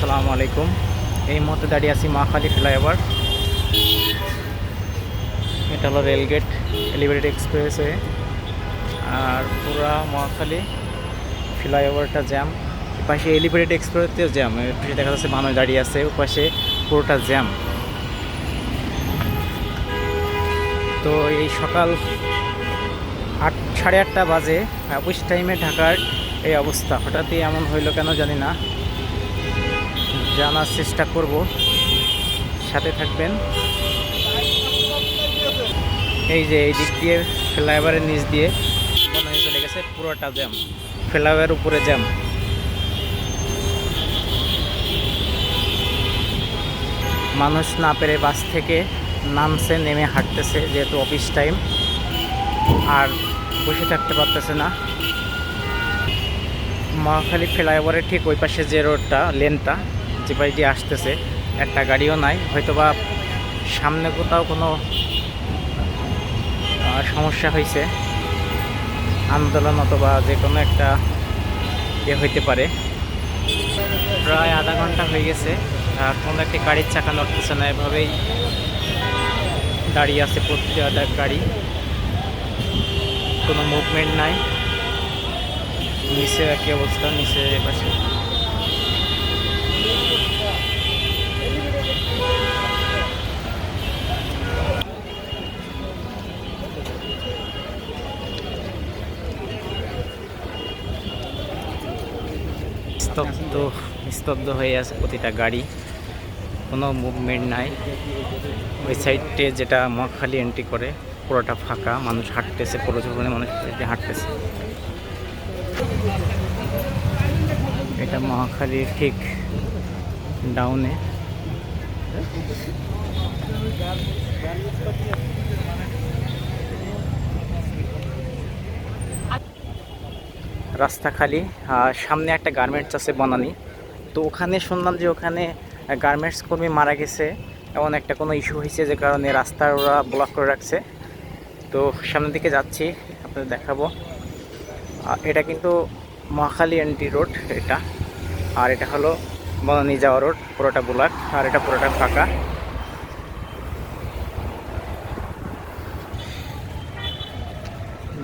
আসসালামু আলাইকুম। এই মুহূর্তে দাঁড়িয়ে আছি মহাখালী ফ্লাইওভার। এটা হলো রেলগেট এলিভেটেড এক্সপ্রেসওয়ে আর পুরা মহাখালী ফ্লাইওভারটা জ্যাম পাশে এলিভেটেড এক্সপ্রেসতেও জ্যাম পাশে দেখা যাচ্ছে মানুষ দাঁড়িয়ে আছে পাশে পুরোটা জ্যাম তো এই সকাল আট, সাড়ে আটটা বাজে অফিস টাইমে ঢাকার এই অবস্থা। হঠাৎই এমন হইল কেন জানি না। জানার চেষ্টা করব। সাথে থাকবেন। এই যে এই দিক দিয়ে ফ্লাইওভারের নিচ দিয়ে চলে গেছে, পুরোটা জ্যাম। ফ্লাইওভারের উপরে জ্যাম। মানুষ না পেরে বাস থেকে নামছে, নেমে হাঁটতেছে, যেহেতু অফিস টাইম। আর বসে থাকতে পারতেছে না। মহাখালী ফ্লাইওভারের ঠিক ওই পাশে যে রোডটা, লেনটা পাশ দিয়ে আসতেছে, একটা গাড়িও নাই, হয়তোবা সামনে কোথাও কোনো সমস্যা হয়েছে, আন্দোলন অথবা যে কোনো একটা ইয়ে হইতে পারে। প্রায় আধা ঘণ্টা হয়ে গেছে, আর কোনো একটি গাড়ির চাকা নড়তেছে না, এভাবেই দাঁড়িয়ে আছে প্রতিটা গাড়ি। কোনো মুভমেন্ট নাই। নিচে একই অবস্থা, নিচে পাশে স্তব্ধ স্তব্ধ হয়ে আছে প্রতিটা গাড়ি। কোনো মুভমেন্ট নাই। ওই সাইডে যেটা মহাখালী এন্ট্রি করে, পুরোটা ফাঁকা। মানুষ হাঁটতেছে প্রচুর পরিমাণে মানুষ হাঁটতেছে। এটা মহাখালীর ঠিক ডাউনে রাস্তা খালি সামনে একটা গার্মেন্টস আছে বনানি। তো ওখানে শুনলাম যে ওখানে গার্মেন্টস কর্মী মারা গেছে। এমন একটা কোনো ইস্যু হয়েছে যে কারণে রাস্তা ওরা ব্লক করে রাখছে। তো সামনের দিকে যাচ্ছি, আপনাদের দেখাবো। এটা কিন্তু মহাখালী এনটি রোড এটা। আর এটা হলো বনানি যাওয়া রোড, পুরোটা ব্লক আর এটা পুরোটা ফাঁকা।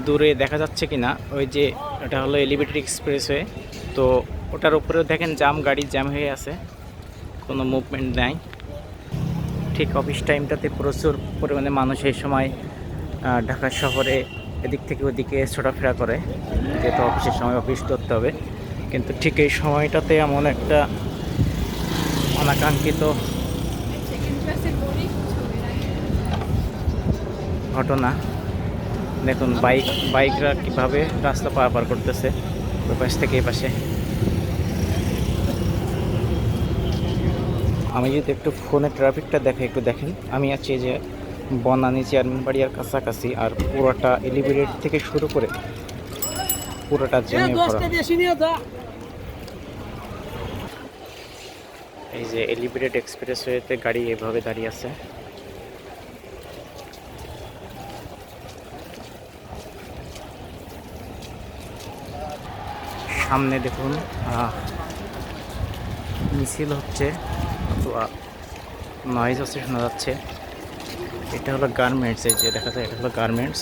দূরে দেখা যাচ্ছে কি না ওই যে এটা হলো এলিভেটেড এক্সপ্রেসওয়ে তো ওটার উপরেও দেখেন জাম, গাড়ি জ্যাম হয়ে আছে। কোনো মুভমেন্ট নাই। ঠিক অফিস টাইমটাতে প্রচুর পরিমাণে মানুষ এই সময় ঢাকা শহরে এদিক থেকে ওদিকে ছোটাফেরা করে। যেহেতু অফিসের সময় অফিস করতে হবে। কিন্তু ঠিক এই সময়টাতে এমন একটা অনাকাঙ্ক্ষিত ঘটনা দেখুন বাইক বাইকরা কীভাবে রাস্তা পারাপার করতেছে ওই পাশ থেকে এই পাশে। আমি যদি একটু ফোনে ট্রাফিকটা দেখে একটু দেখেন। আমি আছি যে বনানী চেয়ারম্যান বাড়িয়ার কাছাকাছি আর পুরোটা এলিভেটেড থেকে শুরু করে পুরোটা ভরা। এই যে এলিভেটেড এক্সপ্রেসওয়েতে গাড়ি এভাবে দাঁড়িয়ে আছে। সামনে দেখুন মিছিল হচ্ছে, অথবা নয়েজ হচ্ছে, শোনা যাচ্ছে। এটা হলো গার্মেন্টস এই যে দেখা যায়, এটা হলো গার্মেন্টস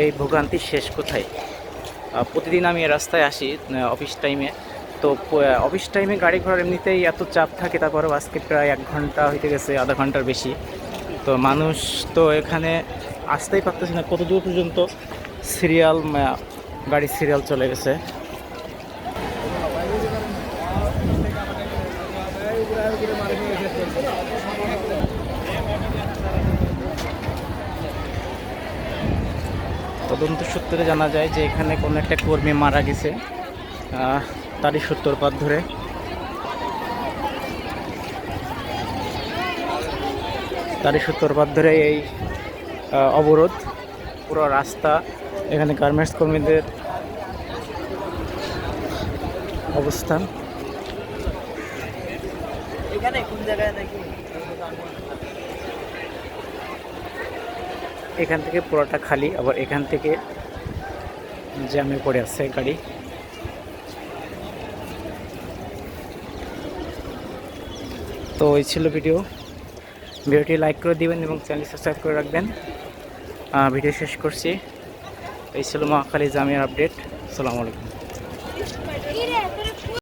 এই ভোগান্তি শেষ কোথায়? প্রতিদিন আমি রাস্তায় আসি অফিস টাইমে তো অফিস টাইমে গাড়ি ঘোড়ার এমনিতেই এত চাপ থাকে, তারপরেও আজকে প্রায় এক ঘণ্টা হইতে গেছে, আধা ঘণ্টার বেশি। তো মানুষ তো এখানে আসতেই পারতেছে না কত দূর পর্যন্ত সিরিয়াল গাড়ির সিরিয়াল চলে গেছে। তদন্ত সূত্রে জানা যায় যে এখানে কোনো একটা কর্মী মারা গেছে তারই সূত্রপাত ধরে। তারই সূত্রপাত ধরে এই অবরোধ, পুরো রাস্তা এখানে গার্মেন্টস কর্মীদের অবস্থান এখান থেকে পুরোটা খালি আবার এখান থেকে জ্যামে পড়ে আছে গাড়ি। তো এই ছিল ভিডিও। ভিডিওটি লাইক করে দিবেন এবং চ্যানেল সাবস্ক্রাইব করে রাখবেন। ভিডিও শেষ করছি। এই ছিল মহাখালী জামিয়ার আপডেট। আসসালামু আলাইকুম।